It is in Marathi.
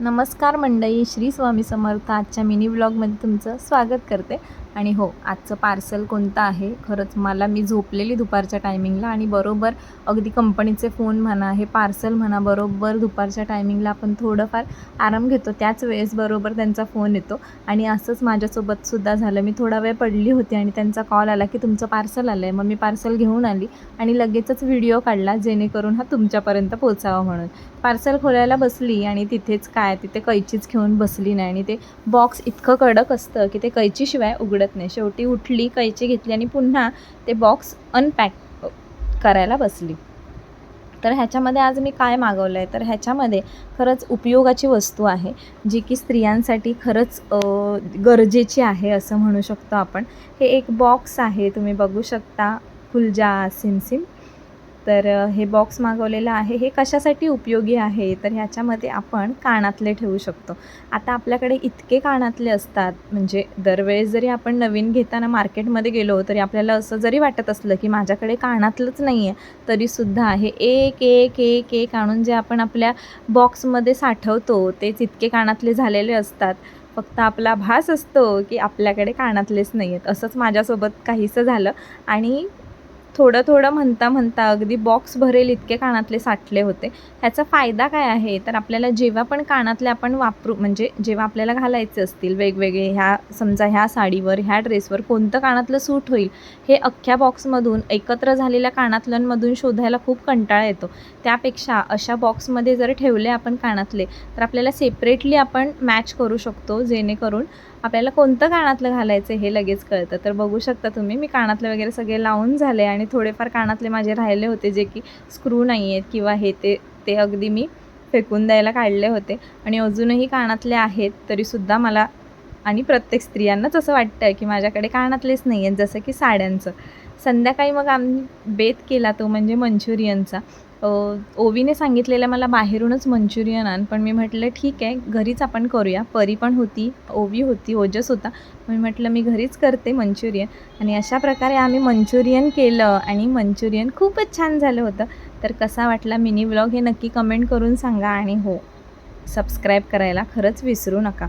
नमस्कार मंडळी श्री स्वामी समर्थ. आजच्या मिनी ब्लॉगमध्ये तुमचं स्वागत करते. आणि हो आजचं पार्सल कोणतं आहे? खरंच मला मी झोपलेली दुपारच्या टायमिंगला आणि बरोबर अगदी कंपनीचे फोन म्हणा हे पार्सल म्हणा बरोबर दुपारच्या टायमिंगला आपण थोडंफार आराम घेतो. त्याच वेळेस बरोबर त्यांचा फोन येतो. आणि असंच माझ्यासोबतसुद्धा झालं. मी थोडा वेळ पडली होती आणि त्यांचा कॉल आला की तुमचं पार्सल आलं आहे मग मी पार्सल घेऊन आली आणि लगेचच व्हिडिओ काढला जेणेकरून हा तुमच्यापर्यंत पोचावा म्हणून. पार्सल खोलायला बसली आणि तिथेच काय तिथे कैचीच घेऊन बसली नाही. आणि ते बॉक्स इतकं कडक असतं की ते कैचीशिवाय उघडत नाही. शेवटी उठली कैची घेतली आणि पुन्हा ते बॉक्स अनपॅक करायला बसली. तर ह्याच्यामध्ये आज मी काय मागवलं आहे तर ह्याच्यामध्ये खरंच उपयोगाची वस्तू आहे जी की स्त्रियांसाठी खरंच गरजेची आहे असं म्हणू शकतो आपण. हे एक बॉक्स आहे तुम्ही बघू शकता. फुलजा सिमसिम तर हे बॉक्स मागवलेलं आहे. हे कशासाठी उपयोगी आहे? तर ह्याच्यामध्ये आपण कानातले ठेवू शकतो. आता आपल्याकडे इतके कानातले असतात म्हणजे दरवेळेस जरी आपण नवीन घेताना मार्केटमध्ये गेलो तरी आपल्याला असं जरी वाटत असलं की माझ्याकडे कानातलंच नाही आहे तरीसुद्धा हे एक एक एक एक आणून जे आपण आपल्या बॉक्समध्ये साठवतो तेच इतके कानातले झालेले असतात. फक्त आपला भास असतो की आपल्याकडे कानातलेच नाही आहेत असंच माझ्यासोबत काहीसं झालं. आणि थोडं थोडं म्हणता म्हणता अगदी बॉक्स भरेल इतके कानातले साठले होते. ह्याचा फायदा काय आहे? तर आपल्याला जेव्हा पण कानातले आपण वापरू म्हणजे जेव्हा आपल्याला घालायचे असतील वेगवेगळे ह्या समजा ह्या साडीवर ह्या ड्रेसवर कोणतं कानातलं सूट होईल हे अख्ख्या बॉक्समधून एकत्र झालेल्या कानातल्यांमधून शोधायला खूप कंटाळा येतो. त्यापेक्षा अशा बॉक्समध्ये जर ठेवले आपण कानातले तर आपल्याला सेपरेटली आपण मॅच करू शकतो जेणेकरून आपल्याला कोणतं कानातलं घालायचं हे लगेच कळतं. तर बघू शकता तुम्ही मी कानातले वगैरे सगळे लावून झाले आणि थोडेफार कानातले माझे राहिले होते जे की स्क्रू नाही आहेत किंवा हे ते ते अगदी मी फेकून द्यायला काढले होते. आणि अजूनही कानातले आहेत तरीसुद्धा मला आणि प्रत्येक स्त्रियांनाच असं वाटतं की माझ्याकडे कानातलेच नाही आहेत जसं की साड्यांचं. संध्याकाळी मग आम्ही बेत केला तो म्हणजे मंचुरियनचा. ओवीने सांगितलेलं मला बाहेरूनच मंचुरियन आण पण मी म्हटलं ठीक आहे घरीच आपण करूया. परी पण होती ओवी होती ओजस होता. मी म्हटलं मी घरीच करते मंचुरियन. आणि अशा प्रकारे आम्ही मंचुरियन केलं आणि मंचुरियन खूपच छान झालं होतं. तर कसा वाटला मिनी ब्लॉग हे नक्की कमेंट करून सांगा आणि हो सबस्क्राईब करायला खरंच विसरू नका.